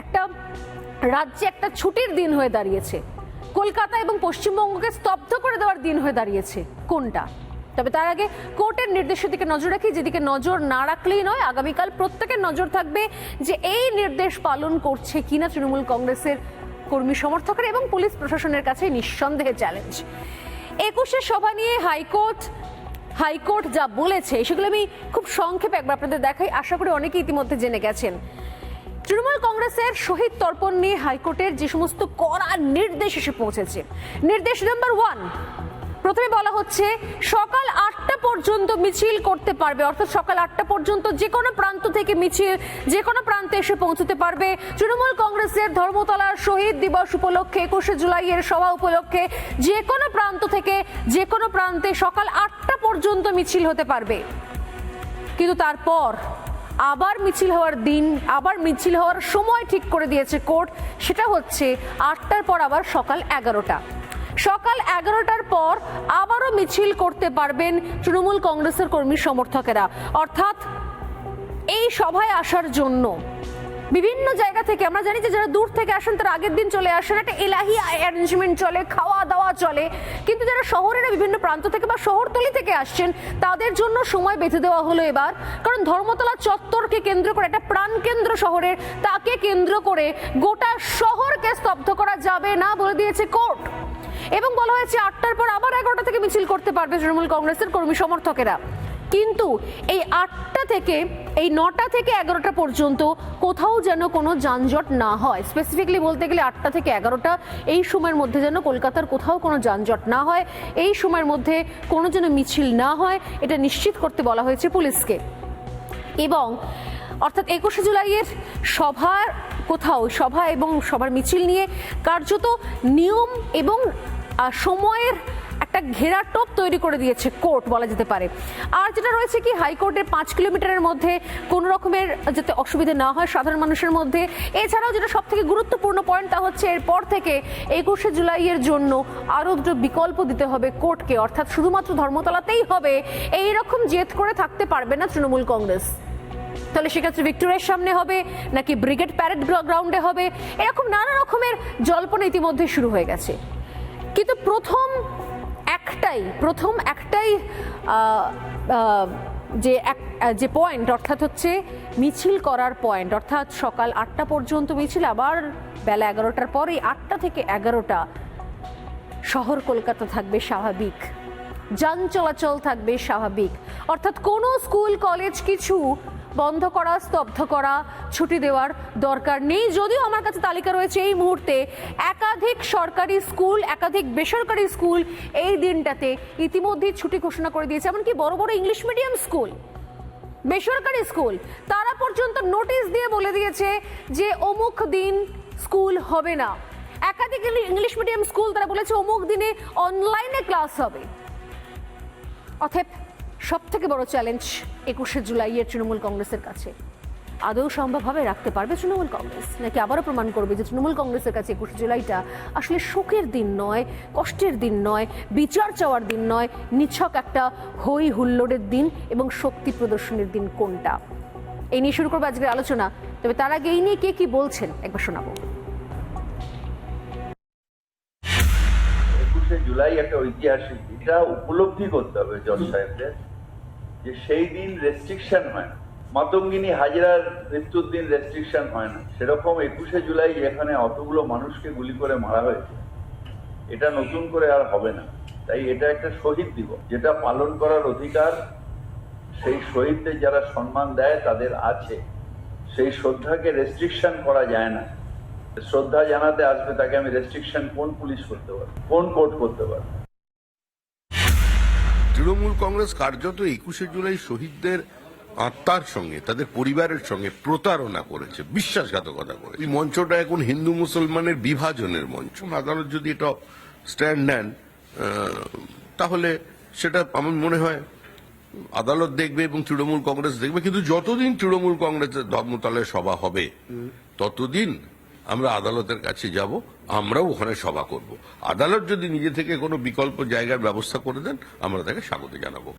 একটা রাজ্যে একটা ছুটির দিন হয়ে দাঁড়িয়েছে। কলকাতা এবং পশ্চিমবঙ্গকে স্তব্ধ করে দেওয়ার দিন হয়ে দাঁড়িয়েছে। কোনটা? তবে তার আগে কোর্টের নির্দেশের দিকে নজর রাখি, যেদিকে নজর না রাখলেই নয়, আগামীকাল প্রত্যেকের নজর থাকবে যে এই নির্দেশ পালন করছে কিনা তৃণমূল কংগ্রেসের কর্মী সমর্থকরা এবং পুলিশ প্রশাসনের কাছে নিঃসন্দেহে চ্যালেঞ্জ একুশে সভা নিয়ে হাইকোর্ট হাইকোর্ট যা বলেছে, সেগুলো আমি খুব সংক্ষেপে একবার আপনাদের দেখাই। আশা করি অনেকে ইতিমধ্যে জেনে গেছেন। তৃণমূল কংগ্রেসের শহীদ তর্পণ নিয়ে হাইকোর্টের যে সমস্ত কড়া নির্দেশ এসে পৌঁছেছে। নির্দেশ নাম্বার ওয়ান প্রথমে বলা হচ্ছে সকাল আটটা পর্যন্ত মিছিল করতে পারবে, অর্থাৎ সকাল আটটা পর্যন্ত যে কোনো প্রান্ত থেকে মিছিল, যে কোনো প্রান্তে এসে পৌঁছতে পারবে। তৃণমূল কংগ্রেসের ধর্মতলার শহীদ দিবস উপলক্ষে, একুশে জুলাইয়ের সভা উপলক্ষে যে কোনো প্রান্ত থেকে যে কোনো প্রান্তে সকাল আটটা পর্যন্ত মিছিল হতে পারবে। কিন্তু তারপর আবার মিছিল হওয়ার দিন, আবার মিছিল হওয়ার সময় ঠিক করে দিয়েছে কোর্ট। সেটা হচ্ছে আটটার পর আবার সকাল এগারোটা। সকাল এগারোটার পর আবারও মিছিল করতে পারবেন তৃণমূল কংগ্রেসের কর্মী সমর্থকেরা। অর্থাৎ এই সভায় আসার জন্য বিভিন্ন জায়গা থেকে, আমরা জানি যে যারা দূর থেকে আসেন, তারা আগের দিন চলে আসেন। একটা এলাহি অ্যারেঞ্জমেন্ট চলে খাওয়া দাওয়া চলে। কিন্তু যারা শহরের বিভিন্ন প্রান্ত থেকে বা শহরতলি থেকে আসছেন, তাদের জন্য সময় বেঁধে দেওয়া হলো এবার। কারণ ধর্মতলা চত্বরকে কেন্দ্র করে, একটা প্রাণকেন্দ্র শহরের, তাকে কেন্দ্র করে গোটা শহরকে স্তব্ধ করা যাবে না বলে দিয়েছে কোর্ট। এবং বলা হয়েছে, আটটার পর আবার এগারোটা থেকে মিছিল করতে পারবে তৃণমূল কংগ্রেসের কর্মী সমর্থকেরা। কিন্তু এই আটটা থেকে এই নটা থেকে এগারোটা পর্যন্ত কোথাও যেন কোনো যানজট না হয়। স্পেসিফিকলি বলতে গেলে আটটা থেকে এগারোটা, এই সময়ের মধ্যে যেন কলকাতার কোথাও কোনো যানজট না হয়, এই সময়ের মধ্যে কোনো যেন মিছিল না হয়, এটা নিশ্চিত করতে বলা হয়েছে পুলিশকে। এবং অর্থাৎ একুশে জুলাইয়ের সভার কোথাও, সভা এবং সবার মিছিল নিয়ে কার্যত নিয়ম এবং সময়ের একটা ঘেরাটোপ তৈরি করে দিয়েছে কোর্ট বলা যেতে পারে। আর যেটা রয়েছে কি, হাইকোর্টের পাঁচ কিলোমিটারের মধ্যে কোনো রকমের যাতে অসুবিধা না হয় সাধারণ মানুষের মধ্যে। এছাড়াও যেটা সব থেকে গুরুত্বপূর্ণ পয়েন্ট তা হচ্ছে এরপর থেকে একুশে জুলাইয়ের জন্য আরও দুটো বিকল্প দিতে হবে কোর্টকে। অর্থাৎ শুধুমাত্র ধর্মতলাতেই হবে এই রকম জেদ করে থাকতে পারবে না তৃণমূল কংগ্রেস। তাহলে সেক্ষেত্রে ভিক্টোরিয়ার সামনে হবে, নাকি ব্রিগেড প্যারেড গ্রাউন্ডে হবে? এরকম নানা রকমের জল্পনা ইতিমধ্যে শুরু হয়ে গেছে। কিন্তু প্রথম একটাই, প্রথম একটাই যে এক যে পয়েন্ট অর্থাৎ হচ্ছে মিছিল করার পয়েন্ট অর্থাৎ সকাল আটটা পর্যন্ত মিছিল, আবার বেলা এগারোটার পর আটটা থেকে এগারোটা শহর কলকাতা থাকবে স্বাভাবিক, যান চলাচল থাকবে স্বাভাবিক, অর্থাৎ কোনো স্কুল কলেজ কিছু বন্ধ করা, স্তব্ধ করা, ছুটি দেওয়ার দরকার নেই। যদিও আমার কাছে তালিকা রয়েছে এই মুহূর্তে, একাধিক সরকারি স্কুল, একাধিক বেসরকারি স্কুল এই দিনটাতে ইতিমধ্যেই ছুটি ঘোষণা করে দিয়েছে। এমনকি বড় বড় ইংলিশ মিডিয়াম স্কুল, বেসরকারি স্কুল, তারা পর্যন্ত নোটিশ দিয়ে বলে দিয়েছে যে অমুক দিন স্কুল হবে না। একাধিক ইংলি- ইংলিশ মিডিয়াম স্কুল, তারা বলেছে অমুক দিনে অনলাইনে ক্লাস হবে। অথব সব থেকে বড় চ্যালেঞ্জ একুশে জুলাইয়ের তৃণমূল কংগ্রেসের কাছে। আদৌ সম্ভবভাবে রাখতে পারবে তৃণমূল কংগ্রেস? নাকি আবারও প্রমাণ করবে যে তৃণমূল কংগ্রেসের কাছে একুশে জুলাইটা আসলে শোকের দিন নয়, কষ্টের দিন নয়, বিচার চাওয়ার দিন নয়, নিছক একটা হই হুল্লোড়ের দিন এবং শক্তি প্রদর্শনের দিন কোনটা? এই নিয়ে শুরু করব আজকের আলোচনা। তবে তার আগে এই নিয়ে কে কি বলছেন একবার শোনাবো। একুশে জুলাই একটা ঐতিহাসিক। এটা উপলব্ধি করতে হবে জজ সাহেবদের। যে সেই দিন রেস্ট্রিকশন হয় না। মাতঙ্গিনী হাজরার মৃত্যুর দিন রেস্ট্রিকশন হয় না। সেরকম একুশে জুলাই যেখানে অতগুলো মানুষকে গুলি করে মারা হয়েছে। এটা নতুন করে আর হবে না। তাই এটা একটা শহীদ দিবস। যেটা পালন করার অধিকার, সেই শহীদদের যারা সম্মান দেয়, তাদের আছে। সেই শ্রদ্ধাকে রেস্ট্রিকশন করা যায় না। শ্রদ্ধা জানাতে আসবে তাকে আমি রেস্ট্রিকশন কোন পুলিশ করতে পারব? কোন কোর্ট করতে পারব? তৃণমূল কংগ্রেস কার্যত একুশে জুলাই শহীদদের আত্মার সঙ্গে, তাদের পরিবারের সঙ্গে প্রতারণা করেছে, বিশ্বাসঘাতকতা করেছে। এই মঞ্চটা এখন হিন্দু মুসলমানের বিভাজনের মঞ্চ। আদালত যদি এটা স্ট্যান্ড নেন তাহলে সেটা আমার মনে হয় আদালত দেখবে এবং তৃণমূল কংগ্রেস দেখবে। কিন্তু যতদিন তৃণমূল কংগ্রেসের ধর্মতলায় সভা হবে, ততদিন আমরা আদালতের কাছে যাব। আমরাও ওখানে সভা করব। আদালত যদি নিজে থেকে কোনো বিকল্প জায়গার ব্যবস্থা করে দেন, আমরা তাকে স্বাগত জানাব।